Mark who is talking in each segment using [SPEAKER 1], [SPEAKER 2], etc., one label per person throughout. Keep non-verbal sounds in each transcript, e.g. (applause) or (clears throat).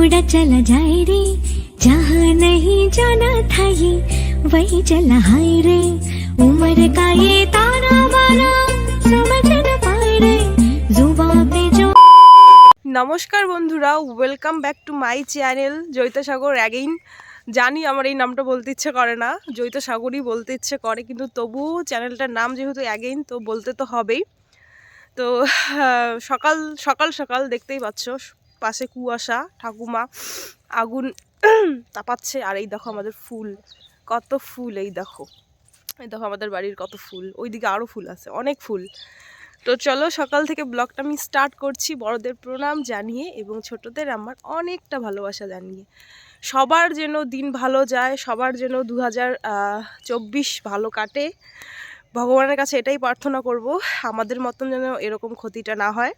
[SPEAKER 1] उड़ा चला जाए रे जहाँ नहीं जाना था ये वही चला हाय रे उम्र का ये ताना बाना समझ न पाए रे जुबा पे जो
[SPEAKER 2] নমস্কার বন্ধুরা welcome back to my channel Jaitsagar again জানি আমার এই নামটা বলতে ইচ্ছে করে না জৈতসাগরই বলতে ইচ্ছে করে কিন্তু তবুও চ্যানেলটার নাম যেহেতু অ্যাগেইন তো বলতে তো হবেই তো আহ, সকাল সকাল সকাল দেখতেই পাচ্ছ পাশে কুয়াশা, ঠাকুমা আগুন তাপাচ্ছে, আর এই দেখো আমাদের ফুল। কত ফুল এই দেখো। এই দেখো আমাদের বাড়ির কত ফুল। ওইদিকে আরও ফুল আছে, অনেক ফুল। তো চলো সকাল থেকে ব্লগটা আমি স্টার্ট করছি বড়দের প্রণাম জানিয়ে এবং ছোটদের আমার অনেকটা ভালোবাসা জানিয়ে। সবার যেন দিন ভালো যায়, সবার যেন দু হাজার চব্বিশ ভালো কাটে। ভগবানের কাছে এটাই প্রার্থনা করব, আমাদের মতন যেন এরকম ক্ষতিটা না হয়।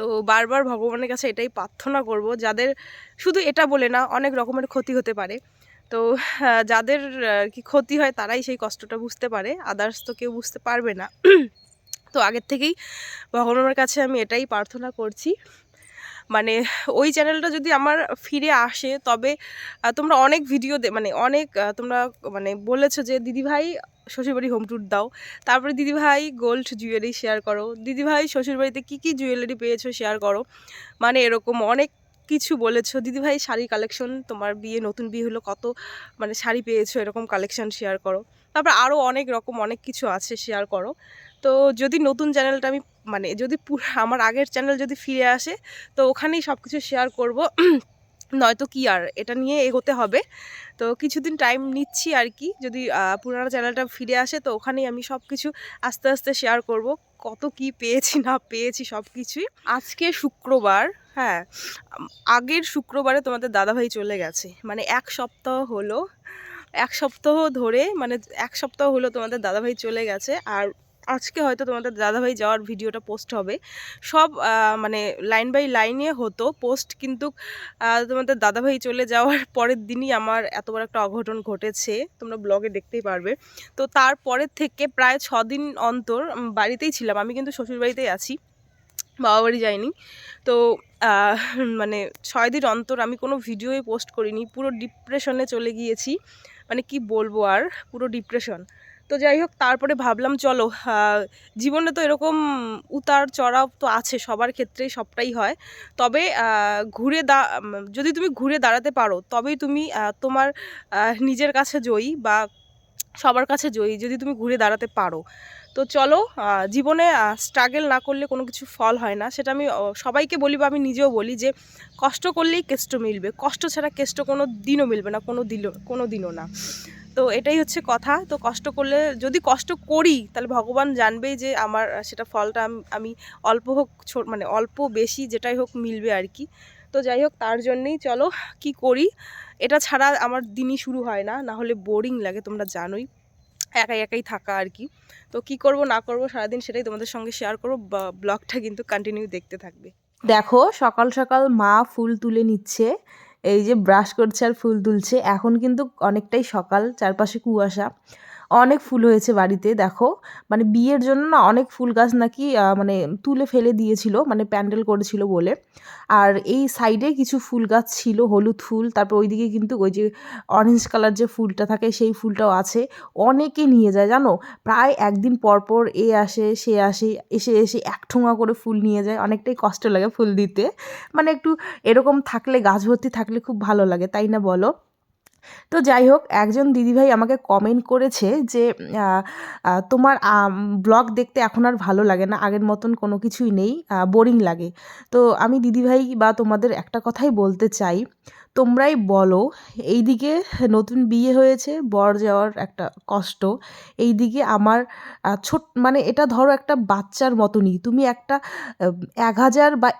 [SPEAKER 2] তো বারবার ভগবানের কাছে এটাই প্রার্থনা করব, যাদের শুধু এটা বলে না, অনেক রকমের ক্ষতি হতে পারে। তো যাদের কি ক্ষতি হয় তারাই সেই কষ্টটা বুঝতে পারে আদার্স তো কেউ বুঝতে পারবে না। (clears throat) তো আগের থেকেই ভগবানের কাছে আমি এটাই প্রার্থনা করছি। মানে ওই চ্যানেলটা যদি আমার ফিরে আসে, তবে তোমরা অনেক ভিডিও মানে অনেক তোমরা মানে বলেছ যে, দিদিভাই, শ্বশুরবাড়ি হোম ট্যুর দাও। তারপরে, দিদিভাই গোল্ড জুয়েলারি শেয়ার করো। দিদিভাই, শ্বশুরবাড়িতে কী কী জুয়েলারি পেয়েছ শেয়ার করো? মানে এরকম অনেক কিছু বলেছ। দিদিভাই শাড়ি কালেকশন তোমার বিয়ে, নতুন বিয়ে হলো, কত মানে শাড়ি পেয়েছ, এরকম কালেকশন শেয়ার করো। তারপর আরও অনেক রকম অনেক কিছু আছে শেয়ার করো। তো যদি নতুন চ্যানেলটা আমি মানে যদি আমার আগের চ্যানেল যদি ফিরে আসে, তো ওখানেই সব কিছু শেয়ার করব। নয়তো কি আর, এটা নিয়ে এগোতে হবে। তো কিছুদিন টাইম নিচ্ছি আর কি, যদি পুরানো চ্যানেলটা ফিরে আসে, তো ওখানেই আমি সব কিছু আস্তে আস্তে শেয়ার করব। কত কি পেয়েছি, না পেয়েছি সব কিছুই আজকে শুক্রবার হ্যাঁ আগের শুক্রবারে তোমাদের দাদাভাই চলে গেছে। মানে এক সপ্তাহ হলো, এক সপ্তাহ ধরে মানে এক সপ্তাহ হলো তোমাদের দাদাভাই চলে গেছে। আর আজকে হয়তো তোমাদের দাদাভাই যাওয়ার ভিডিওটা পোস্ট হবে। সব মানে লাইন বাই লাইনে হতো। পোস্ট কিন্তু তোমাদের দাদাভাই চলে যাওয়ার (laughs) পরের দিনই আমার এত বড় একটা অঘটন ঘটেছে। তোমরা ব্লগে দেখতেই পারবে। তো তারপরের থেকে প্রায় ছ দিন অন্তর বাড়িতেই ছিলাম। আমি কিন্তু শ্বশুরবাড়িতেই আছি। বাবা বাড়ি যাইনি। তো (laughs) মানে ছয় দিন অন্তর আমি কোনো ভিডিওই পোস্ট করিনি। পুরো ডিপ্রেশনে চলে গিয়েছি। মানে কি বলব আর? পুরো ডিপ্রেশন তো যাই হোক, তারপরে ভাবলাম, চলো জীবনে তো এরকম উতার চড়াও তো আছে, সবার ক্ষেত্রেই সবটাই হয়। তবে ঘুরে দা, যদি তুমি ঘুরে দাঁড়াতে পারো, তবেই তুমি তোমার নিজের কাছে জয়ী বা সবার কাছে জয়ী যদি তুমি ঘুরে দাঁড়াতে পারো। তো চলো জীবনে স্ট্রাগল না করলে কোনো কিছু ফল হয় না। সেটা আমি সবাইকে বলি বা আমি নিজেও বলি যে, কষ্ট করলেই কেষ্ট মিলবে। কষ্ট ছাড়া কেষ্ট কোনো দিনও মিলবে না, কোনো দিল কোনো দিনও না। তো এটাই হচ্ছে কথা। তো কষ্ট করলে, যদি কষ্ট করি, তাহলে ভগবান জানবেই যে আমার সেটা ফলটা আমি অল্প হোক মানে অল্প বেশি যেটাই হোক মিলবে আর কি। তো যাই হোক, তার জন্যেই চলো, কি করি? এটা ছাড়া আমার দিনই শুরু হয় না না হলে বোরিং লাগে, তোমরা জানোই। একাই একাই থাকা আর কি। তো কি করব, না করব, সারাদিন সেটাই তোমাদের সঙ্গে শেয়ার করব। ব্লগটা কিন্তু কন্টিনিউ দেখতে থাকবে।
[SPEAKER 3] দেখো, সকাল সকাল মা ফুল তুলে নিচ্ছে। এই যে ব্রাশ করছে আর ফুল তুলছে এখন কিন্তু অনেকটাই সকাল চারপাশে কুয়াশা। অনেক ফুল হয়েছে বাড়িতে, দেখো। মানে বিয়ের জন্য না অনেক ফুল গাছ নাকি মানে তুলে ফেলে দিয়েছিল মানে প্যান্ডেল করেছিল বলে। আর এই সাইডে কিছু ফুল গাছ ছিল, হলুদ ফুল, তারপর ওইদিকে কিন্তু ওই যে অরেঞ্জ কালার যে ফুলটা থাকে, সেই ফুলটাও আছে। অনেকে নিয়ে যায়, জানো? প্রায় একদিন পর পর এ আসে, সে আসে, এসে এসে এক ঠোঙা করে ফুল নিয়ে যায়। অনেকটাই কষ্ট লাগে ফুল দিতে। মানে একটু এরকম থাকলে, গাছ ভর্তি থাকলে খুব ভালো লাগে, তাই না বলো? তো যাই হোক, একজন দিদিভাই আমাকে কমেন্ট করেছে যে তোমার ব্লগ দেখতে এখন আর ভালো লাগে না, আগের মতন কোনো কিছুই নেই বোরিং লাগে। তো আমি দিদিভাই বা তোমাদের একটা কথাই বলতে চাই, তোমরাই বলো, এইদিকে নতুন বিয়ে হয়েছে, বর যাওয়ার একটা কষ্ট, এইদিকে আমার ছোট মানে এটা ধরো একটা বাচ্চার মতনই, তুমি একটা এক হাজার বা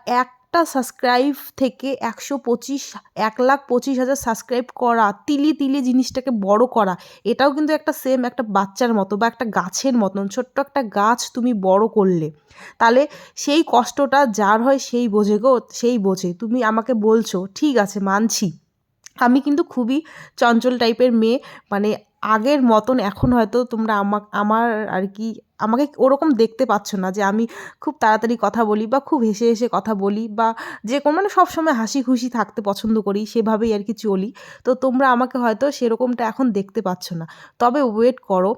[SPEAKER 3] একটা সাবস্ক্রাইব থেকে একশো পঁচিশ, এক লাখ পঁচিশ হাজার সাবস্ক্রাইব করা, তিলি তিলি জিনিসটাকে বড় করা, এটাও কিন্তু একটা সেম একটা বাচ্চার মতো বা একটা গাছের মতন, ছোট্ট একটা গাছ তুমি বড় করলে। তাহলে সেই কষ্টটা যার হয় সেই বোঝে গো, সেই বোঝে। তুমি আমাকে বলছো, ঠিক আছে, মানছি। আমি কিন্তু খুবই চঞ্চল টাইপের মেয়ে মানে আগের মতন এখন হয়তো তোমরা আমা, আমার আর কি
[SPEAKER 2] আমাকে ওরকম দেখতে পাচ্ছ না যে আমি খুব তাড়াতাড়ি কথা বলি বা খুব হেসে হেসে কথা বলি বা যে কোনো মানে সবসময় হাসি খুশি থাকতে পছন্দ করি, সেভাবেই আর কি চলি। তো তোমরা আমাকে হয়তো সেরকমটা এখন দেখতে পাচ্ছ না। তবে ওয়েট করো।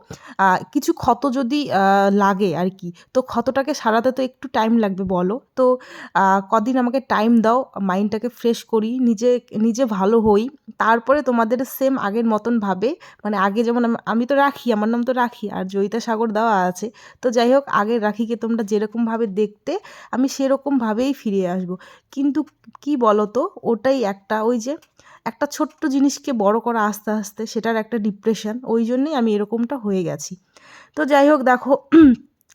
[SPEAKER 2] কিছু ক্ষত যদি লাগে আর কি, তো ক্ষতটাকে সারাতে তো একটু টাইম লাগবে বলো। তো কদিন আমাকে টাইম দাও মাইন্ডটাকে ফ্রেশ করি, নিজে নিজে ভালো হই। তারপরে তোমাদের সেম আগের মতন ভাবে মানে আগে যেমন আমি- তো রাখি, আমার নাম তো রাখি, আর জয়িতা সাগর দেওয়া আছে তো যাই হোক আগের রাখিকে তোমরা যেরকমভাবে দেখতে, আমি সেরকমভাবেই ফিরে আসব। কিন্তু কি বলো তো ওটাই একটা ওই যে, একটা ছোট্ট জিনিসকে বড় করা আস্তে আস্তে, সেটার একটা ডিপ্রেশন ওই জন্যেই আমি এরকমটা হয়ে গেছি। তো যাই হোক, দেখো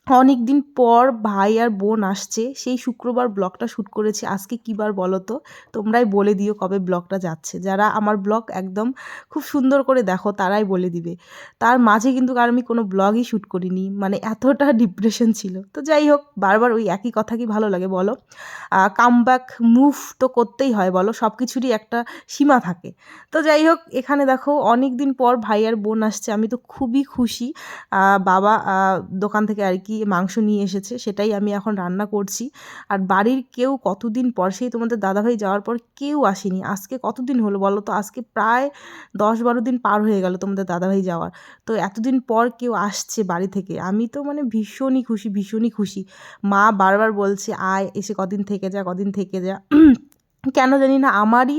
[SPEAKER 2] অনেক দিন পর ভাই আর বোন আসছে, সেই শুক্রবার ব্লগটা শ্যুট করেছি। আজকে কী বার বলো তো? তোমরাই বলে দিও কবে ব্লগটা যাচ্ছে। যারা আমার ব্লগ একদম খুব সুন্দর করে দেখো, তারাই বলে দিবে। তার মাঝে কিন্তু আর আমি কোনো ব্লগই শ্যুট করিনি। মানে এতটা (laughs) ডিপ্রেশন ছিল। তো যাই হোক, বারবার ওই একই কথা কি ভালো লাগে বলো? কাম ব্যাক মুভ তো করতেই হয় বলো সব কিছুরই একটা সীমা থাকে। তো যাই হোক, এখানে দেখো অনেক দিন পর ভাই আর বোন আসছে। আমি তো খুবই খুশি। বাবা দোকান থেকে আর কি মাংস নিয়ে এসেছে, সেটাই আমি এখন রান্না করছি। আর বাড়ির কেউ কতদিন পর, সেই তোমাদের দাদাভাই যাওয়ার পর কেউ আসেনি। আজকে কতদিন হলো বলো তো? আজকে প্রায় দশ বারো দিন পার হয়ে গেল তোমাদের দাদাভাই যাওয়ার। তো এতদিন পর কেউ আসছে বাড়ি থেকে। আমি তো মানে ভীষণই খুশি ভীষণই খুশি। মা বারবার বলছে, আয়, এসে কদিন থেকে যা, কদিন থেকে যা। কেন জানি না আমারই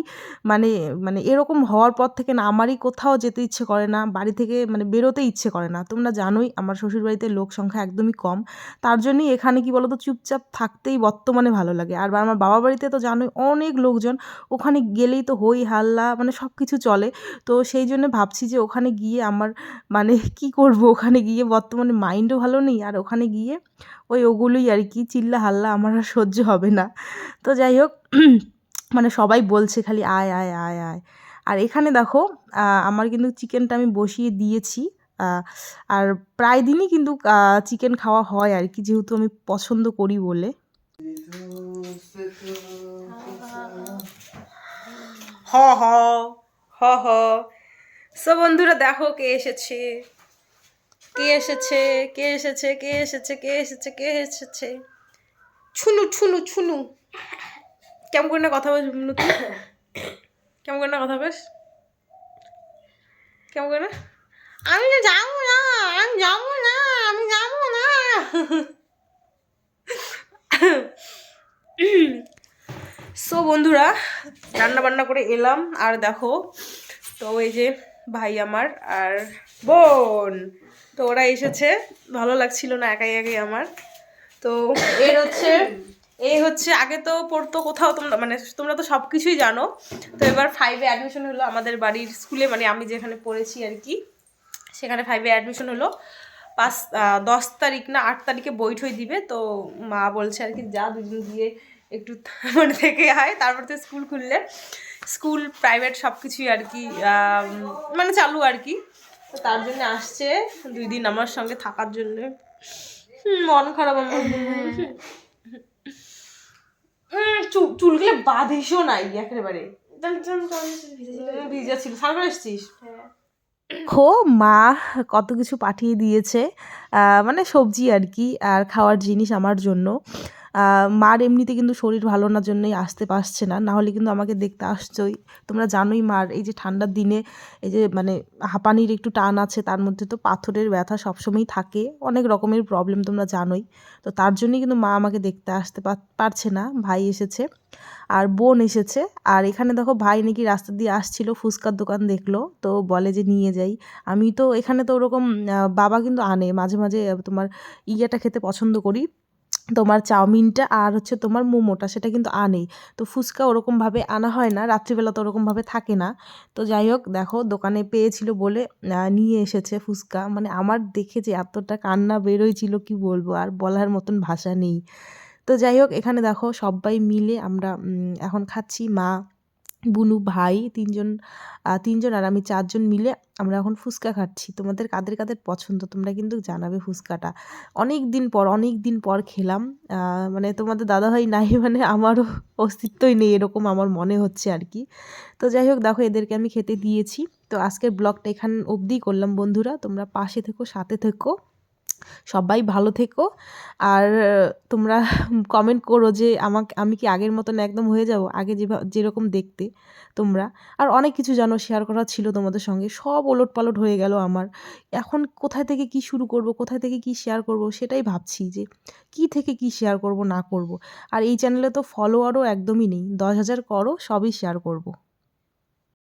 [SPEAKER 2] মানে মানে এরকম হওয়ার পর থেকে না আমারই কোথাও যেতে ইচ্ছে করে না, বাড়ি থেকে মানে বেরোতে ইচ্ছে করে না। তোমরা জানোই আমার শ্বশুরবাড়িতে লোক সংখ্যা একদমই কম। তার জন্যই এখানে কি বলতো, চুপচাপ থাকতেই বর্তমানে ভালো লাগে। আর আমার বাবা বাড়িতে তো জানোই অনেক লোকজন, ওখানে গেলেই তো হই হাল্লা মানে সব কিছু চলে। তো সেই জন্য ভাবছি যে ওখানে গিয়ে আমার মানে কি করব? ওখানে গিয়ে বর্তমানে মাইন্ডও ভালো নেই, আর ওখানে গিয়ে ওই ওগুলোই আর কি চিল্লা হাল্লা আমার আর সহ্য হবে না। তো যাই হোক মানে সবাই বলছে খালি আয় আয় আয় আয়। আর এখানে দেখো আমার কিন্তু চিকেনটা আমি বসিয়ে দিয়েছি। আর প্রায় দিনই কিন্তু চিকেন খাওয়া হয় আর কি, যেহেতু আমি পছন্দ করি বলে।
[SPEAKER 4] হ হ হ হ। সো বন্ধুরা, দেখো কে এসেছে। কে এসেছে কে এসেছে কে এসেছে কে এসেছে কে এসেছে। ছুনু ছুনু ছুনু। কেমন করে না কথা বলছ মুনু তুই? কেমন করে না কথা বেশ কেমন করে না? আমি না যাব না, আমি যাব না, আমি যাব না। সো বন্ধুরা রান্না বান্না করে এলাম, আর দেখো, তো এই যে ভাই আমার আর বোন, তো ওরা এসেছে, ভালো লাগছিল না একাই একাই আমার। তো এর হচ্ছে এই হচ্ছে, আগে তো পড়তো কোথাও তোমরা মানে তোমরা তো সব কিছুই জানো। তো এবার ফাইভে অ্যাডমিশন হলো আমাদের বাড়ির স্কুলে মানে আমি যেখানে পড়েছি আর কি, সেখানে ফাইভে অ্যাডমিশন হলো। পাঁচ দশ তারিখ না, আট তারিখে বই ঠই দিবে, তো মা বলছে আর কি, যা দুদিন দিয়ে একটু (laughs) মানে থেকে আয়, তারপর তো স্কুল খুললে। স্কুল প্রাইভেট সব কিছুই আর কি মানে চালু আর কি। তো তার জন্য আসছে, দুই দিন আমার সঙ্গে থাকার জন্য। মন খারাপ আমার। চুলগুলো বাঁধিসও নাই একেবারে। খো ভিজা ছিল। সার করে এসছিস?
[SPEAKER 2] দেখো মা কত কিছু পাঠিয়ে দিয়েছে মানে সবজি আর কি আর খাওয়ার জিনিস আমার জন্য। আহ, মার এমনিতে কিন্তু শরীর ভালো না জন্যই আসতে পারছে না না হলে কিন্তু আমাকে দেখতে আসছোই। তোমরা জানোই মার, এই যে ঠান্ডার দিনে, এই যে মানে হাঁপানির একটু টান আছে, তার মধ্যে তো পাথরের ব্যথা সবসময়ই থাকে, অনেক রকমের প্রবলেম তোমরা জানোই। তো তার জন্যই কিন্তু মা আমাকে দেখতে আসতে পারছে না, ভাই এসেছে, আর বোন এসেছে, আর এখানে দেখো ভাই নাকি রাস্তা দিয়ে আসছিল, ফুচকার দোকান দেখল, তো বলে যে নিয়ে যাই। আমি তো এখানে তো ওরকম বাবা কিন্তু আনে, মাঝে মাঝে তোমার ইয়েটা খেতে পছন্দ করি তোমার চাউমিনটা আর হচ্ছে তোমার মোমোটা, সেটা কিন্তু আনেই। তো ফুচকা ওরকমভাবে আনা হয় না, রাত্রিবেলা তো ওরকমভাবে থাকে না। তো যাই হোক, দেখো দোকানে পেয়েছিল বলে নিয়ে এসেছে ফুচকা। মানে আমার দেখে যে এতটা কান্না বেরোয়ছিল কি বলব? আর বলার মতন ভাষা নেই। তো যাই হোক, এখানে দেখো সবাই মিলে আমরা এখন খাচ্ছি। মা বুনু, ভাই, তিনজন তিনজন আর আমি চারজন মিলে আমরা এখন ফুচকা খাচ্ছি। তোমাদের কাদের কাদের পছন্দ তোমরা কিন্তু জানাবে ফুচকাটা। অনেক দিন পর, অনেক দিন পর খেলাম। মানে তোমাদের দাদাভাই নাই (laughs) মানে আমারও অস্তিত্বই নেই এরকম আমার মনে হচ্ছে আর কি। তো যাই হোক, দেখো এদেরকে আমি খেতে দিয়েছি। তো আজকের ব্লগটা এখান অবধিই করলাম বন্ধুরা। তোমরা পাশে থেকো, সাথে থেকো। সবাই ভালো থেকো। আর তোমরা কমেন্ট করো যে আমাকে, আমি কি আগের মতন একদম হয়ে যাব? আগে যেভা, যেরকম দেখতে তোমরা। আর অনেক কিছু জানো শেয়ার করা ছিল তোমাদের সঙ্গে। সব ওলট পালট হয়ে গেল আমার। এখন কোথায় থেকে কি শুরু করব, কোথায় থেকে কি শেয়ার করব সেটাই ভাবছি যে কি থেকে কি শেয়ার করব, না করব। আর এই চ্যানেলে তো ফলোয়ারও একদমই নেই। দশ হাজার করো, সবই শেয়ার করব।